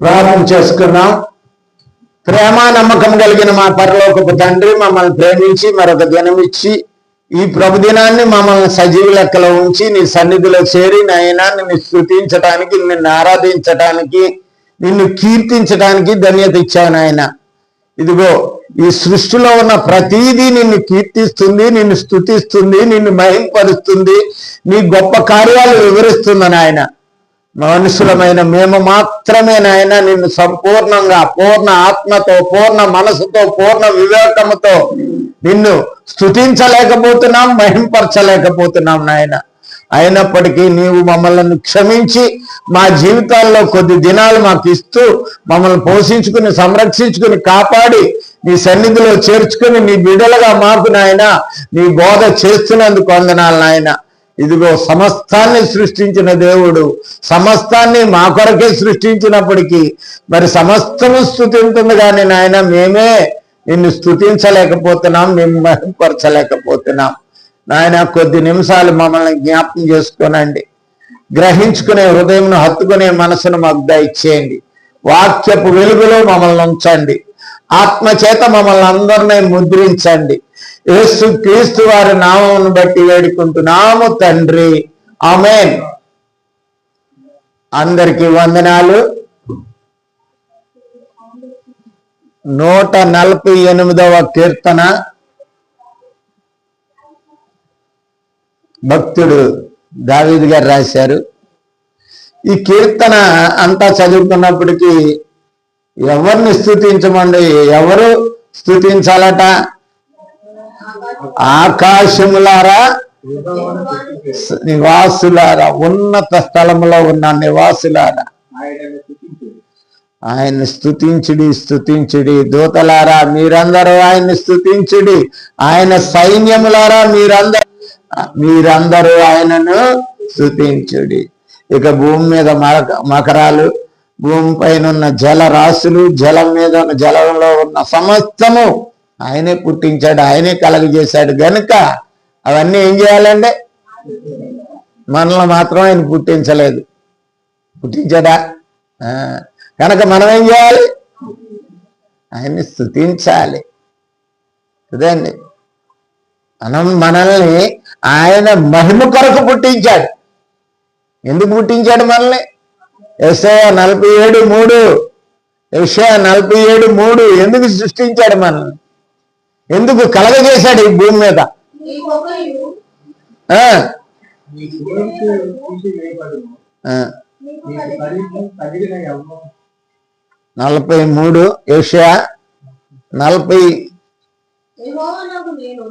ప్రార్థన చేసుకున్నాం. ప్రేమ నమ్మకం కలిగిన మా పరలోకపు తండ్రి మమ్మల్ని ప్రేమించి మరొక దినం ఇచ్చి ఈ ప్రభు దినాన్ని మమ్మల్ని సజీవ లెక్కలో ఉంచి నీ సన్నిధిలో చేరి నాయనా నిన్ను స్థుతించటానికి నిన్ను ఆరాధించటానికి నిన్ను కీర్తించడానికి ధన్యత ఇచ్చావు నాయన. ఇదిగో ఈ సృష్టిలో ఉన్న ప్రతీదీ నిన్ను కీర్తిస్తుంది నిన్ను స్థుతిస్తుంది నిన్ను మహింపరుస్తుంది నీ గొప్ప కార్యాలు వివరిస్తుంది నాయన. మనుషులమైన మేము మాత్రమే నాయన నిన్ను సంపూర్ణంగా పూర్ణ ఆత్మతో పూర్ణ మనసుతో పూర్ణ వివేకముతో నిన్ను స్థుతించలేకపోతున్నాం మహింపరచలేకపోతున్నాం నాయన. అయినప్పటికీ నీవు మమ్మల్ని క్షమించి మా జీవితాల్లో కొద్ది దినాలు మాకు ఇస్తూ మమ్మల్ని పోషించుకుని సంరక్షించుకుని కాపాడి నీ సన్నిధిలో చేర్చుకుని నీ బిడలుగా మాకు నాయన నీ బోధ చేస్తున్నందుకు వందనాలు నాయన. ఇదిగో సమస్తాన్ని సృష్టించిన దేవుడు సమస్తాన్ని మా కొరకే సృష్టించినప్పటికీ మరి సమస్తము స్థుతింటుంది కానీ నాయన మేమే నిన్ను స్థుతించలేకపోతున్నాం మేము మహింపరచలేకపోతున్నాం నాయన కొద్ది నిమిషాలు మమ్మల్ని జ్ఞాపకం చేసుకోనండి. గ్రహించుకునే హృదయం హత్తుకునే మనసును మాకు దయచేయండి. వాక్యపు వెలుగులో మమ్మల్ని ఉంచండి. ఆత్మ చేత మమ్మల్ని అందరినీ ముద్రించండి. యేసు క్రీస్తు వారి నామమును బట్టి వేడుకుంటున్నాము తండ్రి. ఆమెన్. అందరికి వందనాలు. నూట నలభై ఎనిమిదవ కీర్తన. భక్తుడు దావీద్ గారు రాశారు. ఈ కీర్తన అంతా చదువుకున్నప్పటికీ ఎవరిని స్థుతించమండి? ఎవరు స్థుతించాలట? ఆకాశములారా నివాసులారా ఉన్నత స్థలములో ఉన్న నివాసులారా. ఆయన స్థుతించుడి. ఆయన్ని స్థుతించుడి స్థుతించుడి దూతలారా మీరందరూ ఆయన్ని స్థుతించుడి ఆయన సైన్యములారా మీరందరూ మీరందరూ ఆయనను స్థుతించుడి ఇక భూమి మీద మకరాలు భూమి పైన ఉన్న జల రాశులు జలం మీద ఉన్న జలంలో ఉన్న సమస్తము ఆయనే పుట్టించాడు ఆయనే కలగజేశాడు గనుక అవన్నీ ఏం చేయాలండి? మనల్ని మాత్రం ఆయన పుట్టించలేదు. పుట్టించాడా? కనుక మనం ఏం చేయాలి? ఆయన్ని స్థుతించాలి అదండి మనం మనల్ని ఆయన మహిమ కొరకు పుట్టించాడు. ఎందుకు పుట్టించాడు మనల్ని? ఎస్ఐ నలభై ఏడు మూడు. యెషయా నలభై ఏడు మూడు. ఎందుకు సృష్టించాడు మనల్ని? ఎందుకు కలగజేశాడు ఈ భూమి మీద? నలభై మూడు యెషయా నలభై యెహోవానకు నేను